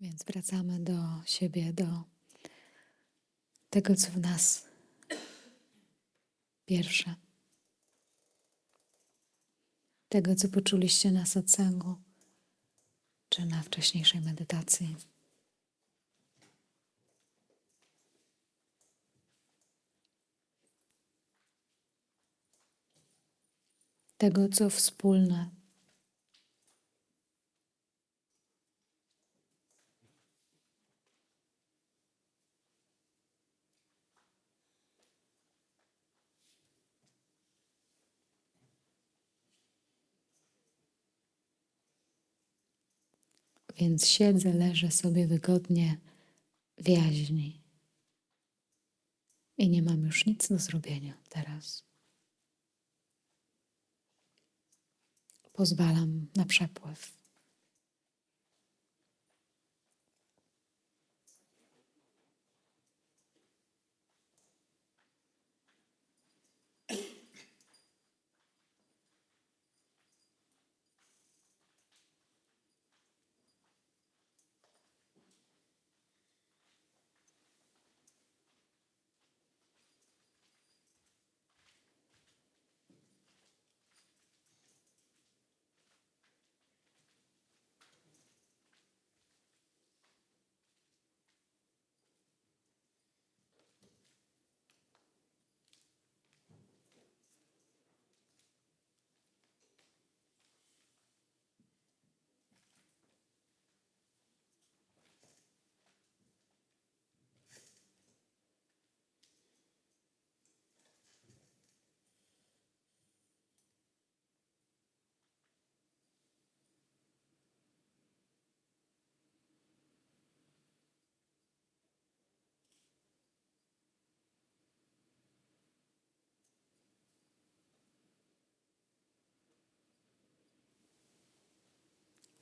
Więc wracamy do siebie, do tego, co w nas pierwsze. Tego, co poczuliście na satsangu, czy na wcześniejszej medytacji. Tego, co wspólne. Więc siedzę, leżę sobie wygodnie w jaźni. I nie mam już nic do zrobienia teraz. Pozwalam na przepływ.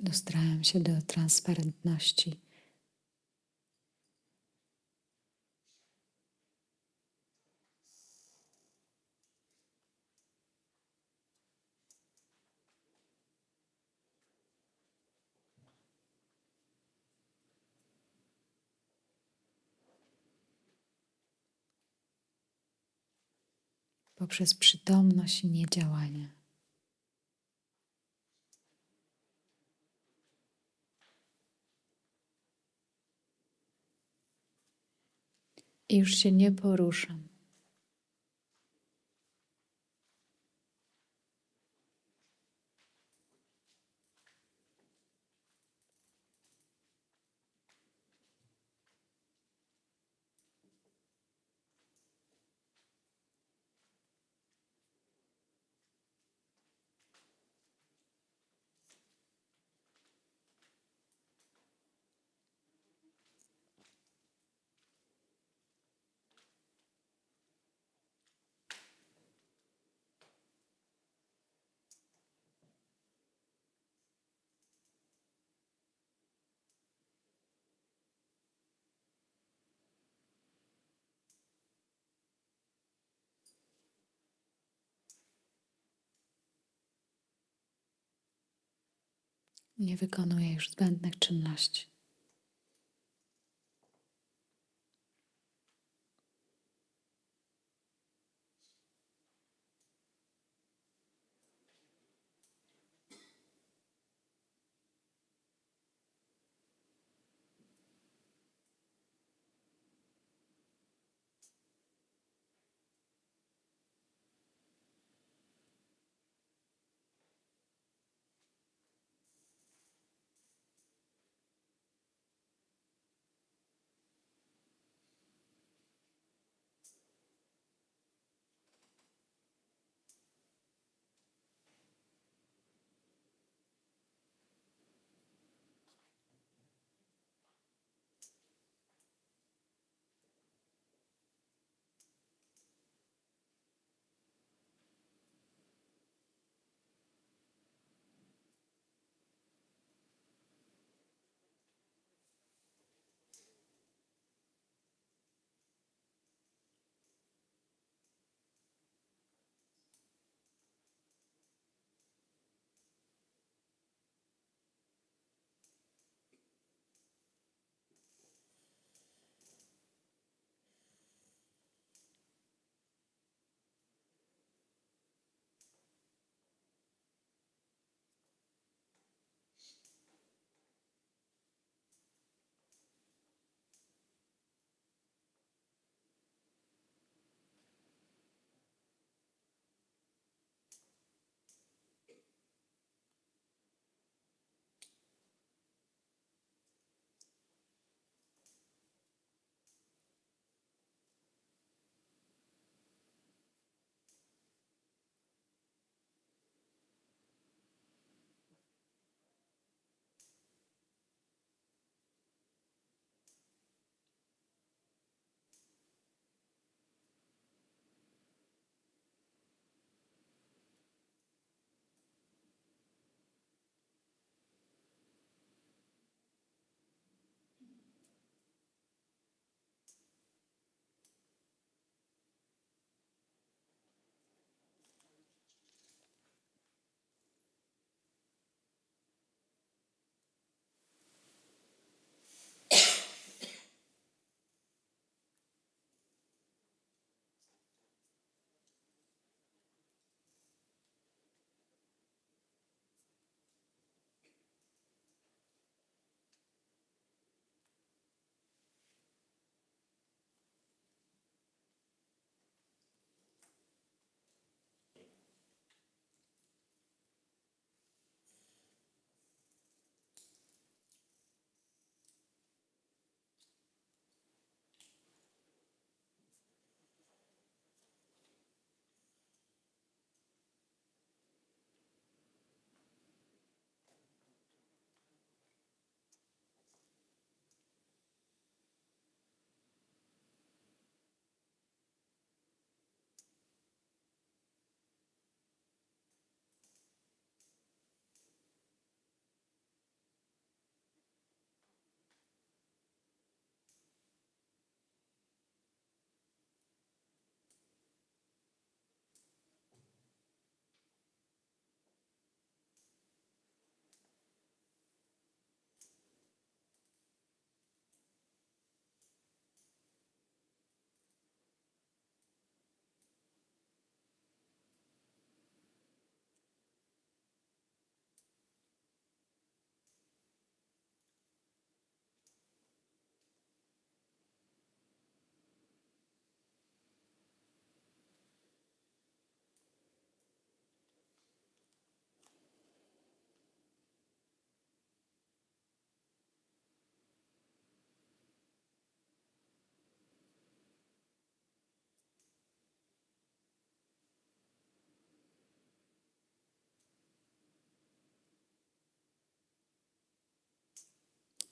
Dostrałem się do transparentności. Poprzez przytomność i niedziałanie. I już się nie poruszam. Nie wykonuję już zbędnych czynności.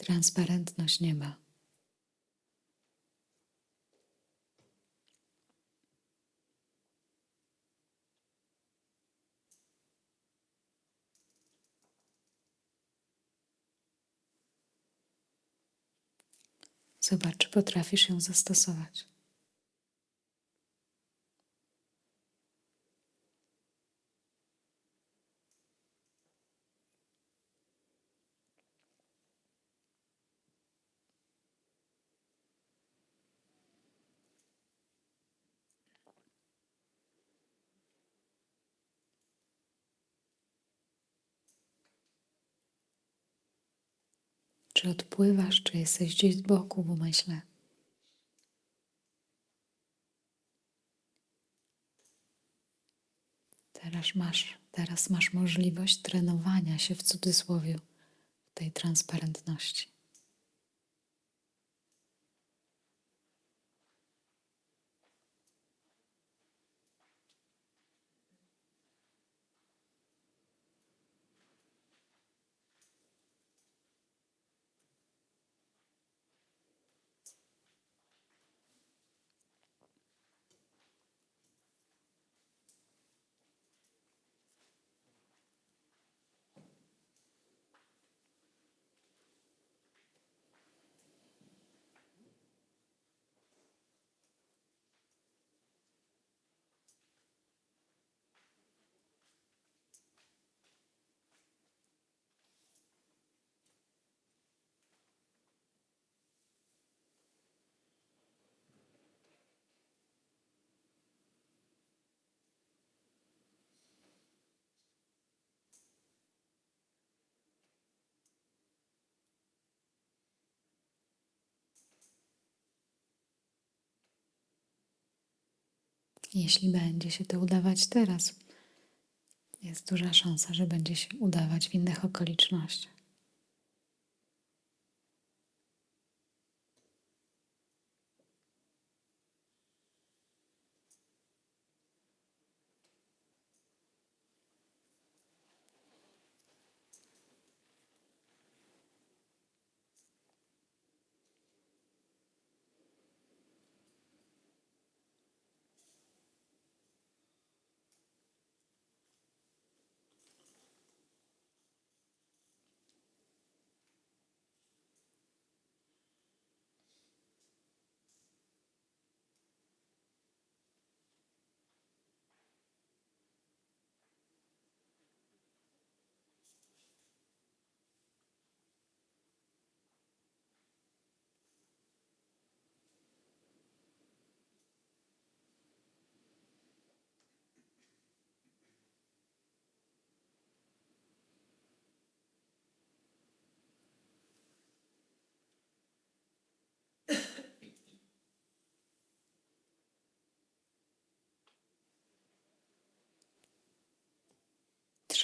Transparentność nieba. Zobacz, czy potrafisz ją zastosować. Czy odpływasz, czy jesteś gdzieś z boku w umyśle? Teraz masz, teraz masz możliwość trenowania się w cudzysłowie w tej transparentności. Jeśli będzie się to udawać teraz, jest duża szansa, że będzie się udawać w innych okolicznościach.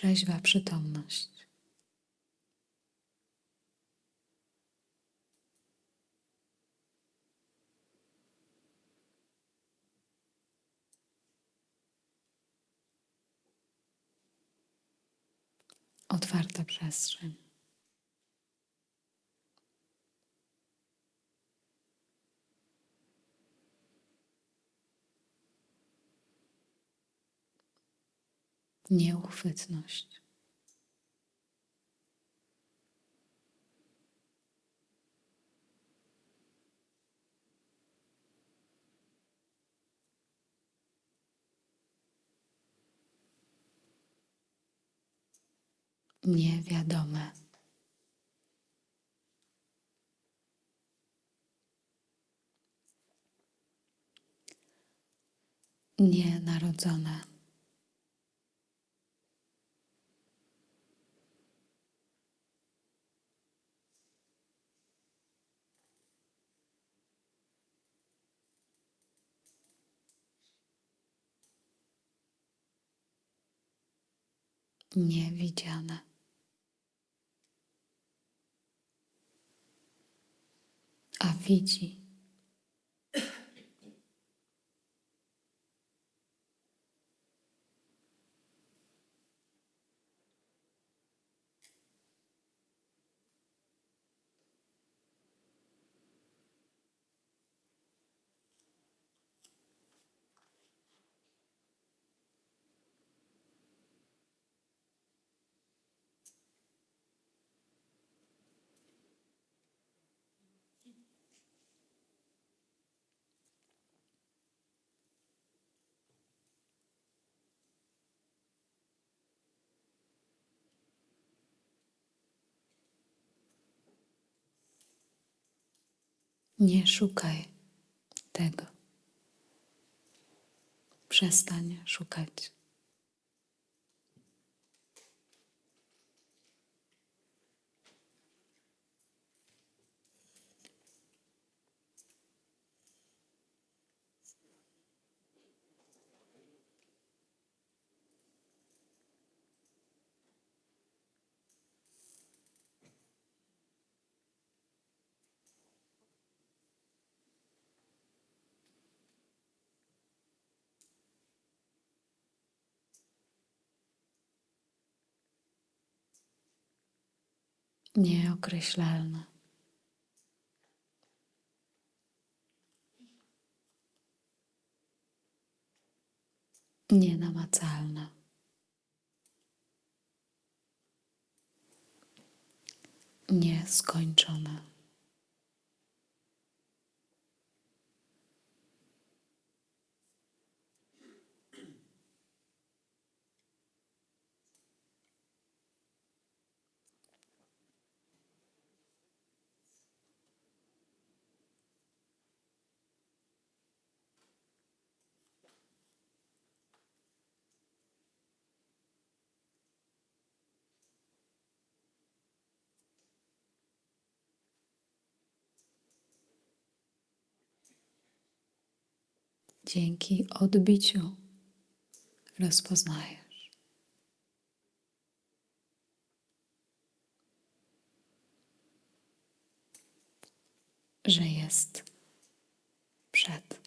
Trzeźwa przytomność. Otwarta przestrzeń. Nieuchwytność. Niewiadome. Nienarodzone. Niewidziane. A widzi. Nie szukaj tego. Przestań szukać. Nieokreślalne. Nienamacalne. Nieskończone. Dzięki odbiciu rozpoznajesz. Że jest przed.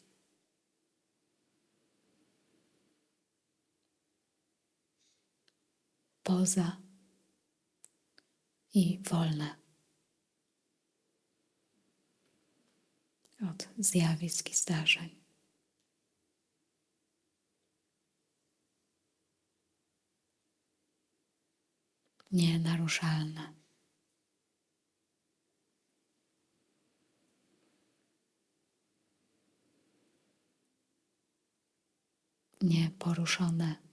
Poza i wolne od zjawisk i zdarzeń. Nienaruszalne. Nieporuszone.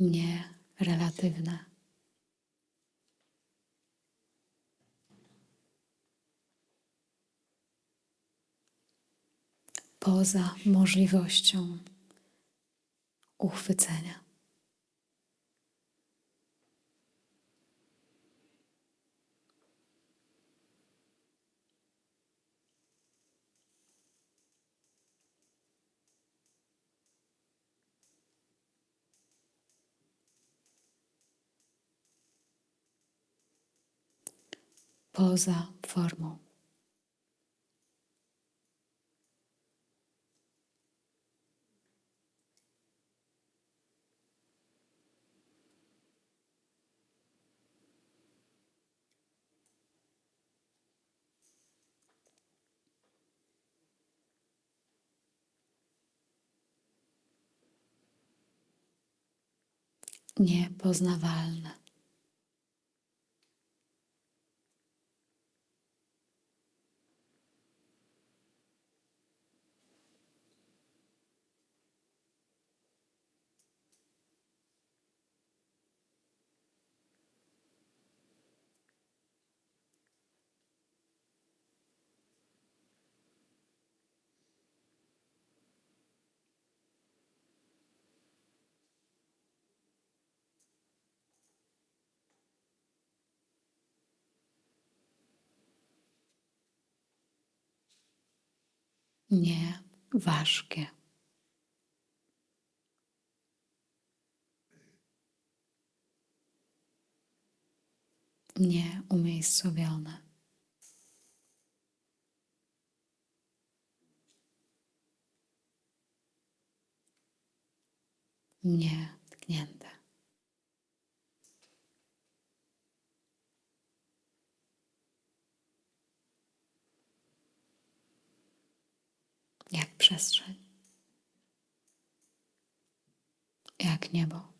Nierelatywne. Poza możliwością uchwycenia. Poza formą. Niepoznawalne. Nie ważkie. Nie nie tknięte. Jak przestrzeń. Jak niebo.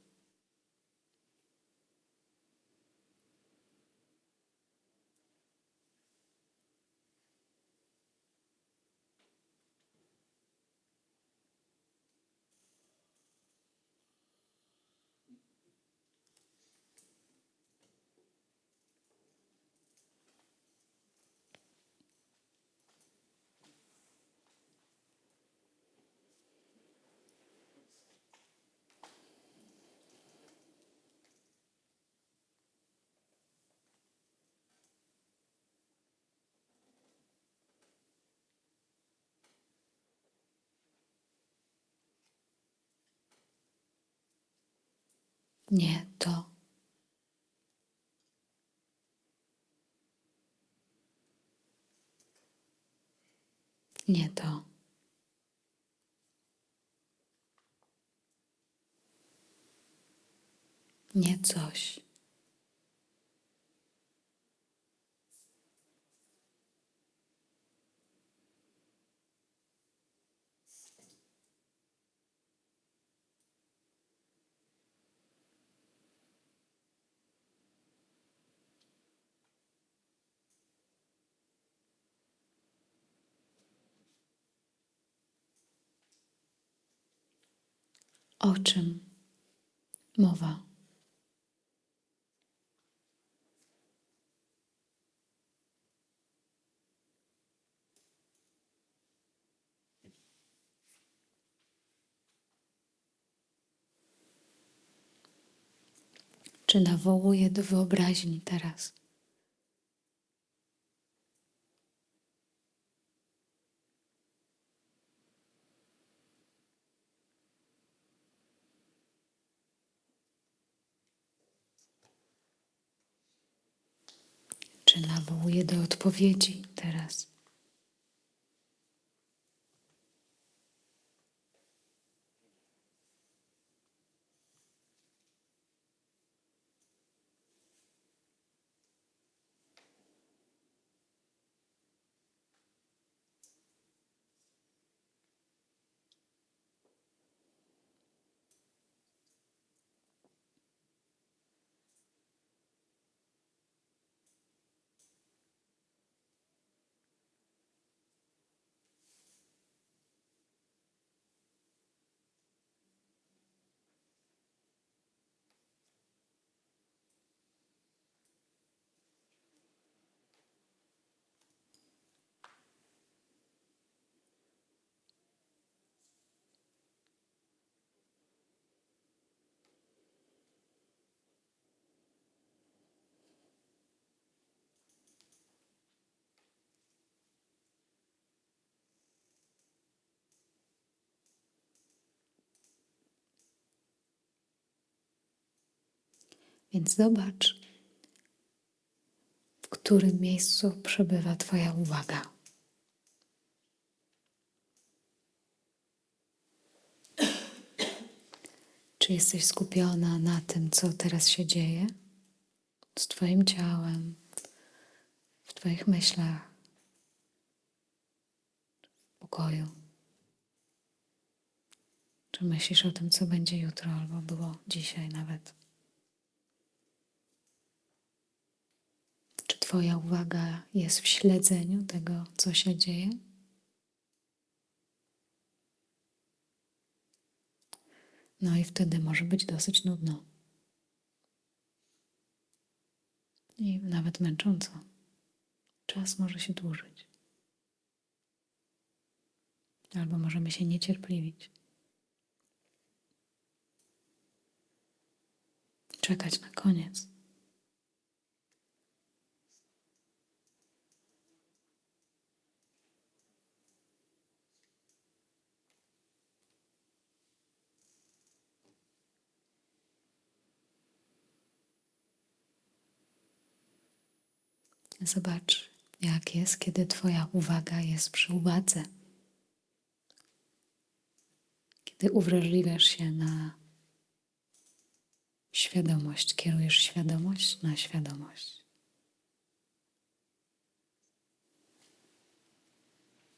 Nie to. Nie to. Nie coś. O czym mowa? Czy nawołuje do wyobraźni teraz? Czy nawołuje do odpowiedzi teraz? Więc zobacz, w którym miejscu przebywa Twoja uwaga. Czy jesteś skupiona na tym, co teraz się dzieje z Twoim ciałem, w Twoich myślach, w pokoju? Czy myślisz o tym, co będzie jutro albo było dzisiaj nawet? Czy Twoja uwaga jest w śledzeniu tego, co się dzieje? No i wtedy może być dosyć nudno. I nawet męcząco. Czas może się dłużyć. Albo możemy się niecierpliwić. Czekać na koniec. Zobacz, jak jest, kiedy Twoja uwaga jest przy uwadze. Kiedy uwrażliwiasz się na świadomość, kierujesz świadomość na świadomość.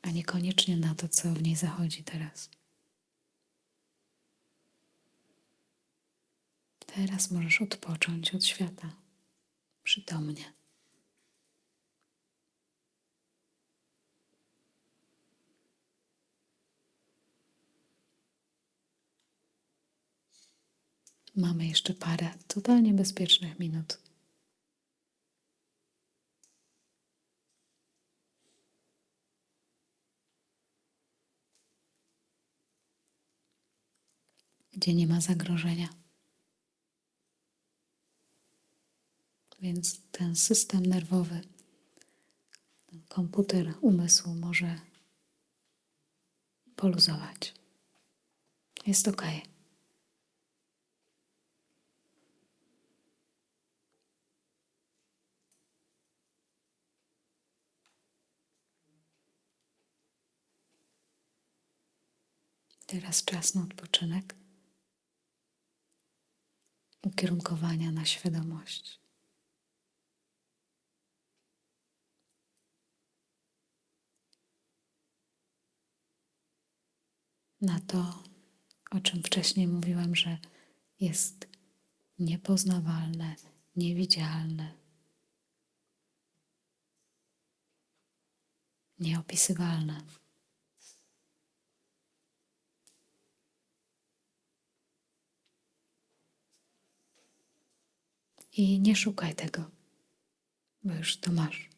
A niekoniecznie na to, co w niej zachodzi teraz. Teraz możesz odpocząć od świata przytomnie. Mamy jeszcze parę totalnie bezpiecznych minut. Gdzie nie ma zagrożenia. Więc ten system nerwowy, ten komputer umysłu może poluzować. Jest ok. Teraz czas na odpoczynek, ukierunkowania na świadomość. Na to, o czym wcześniej mówiłam, że jest niepoznawalne, niewidzialne, nieopisywalne. I nie szukaj tego, bo już to masz.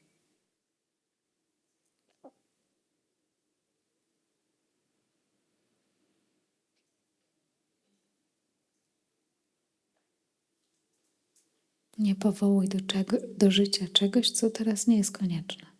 Nie powołuj do, czego, do życia czegoś, co teraz nie jest konieczne.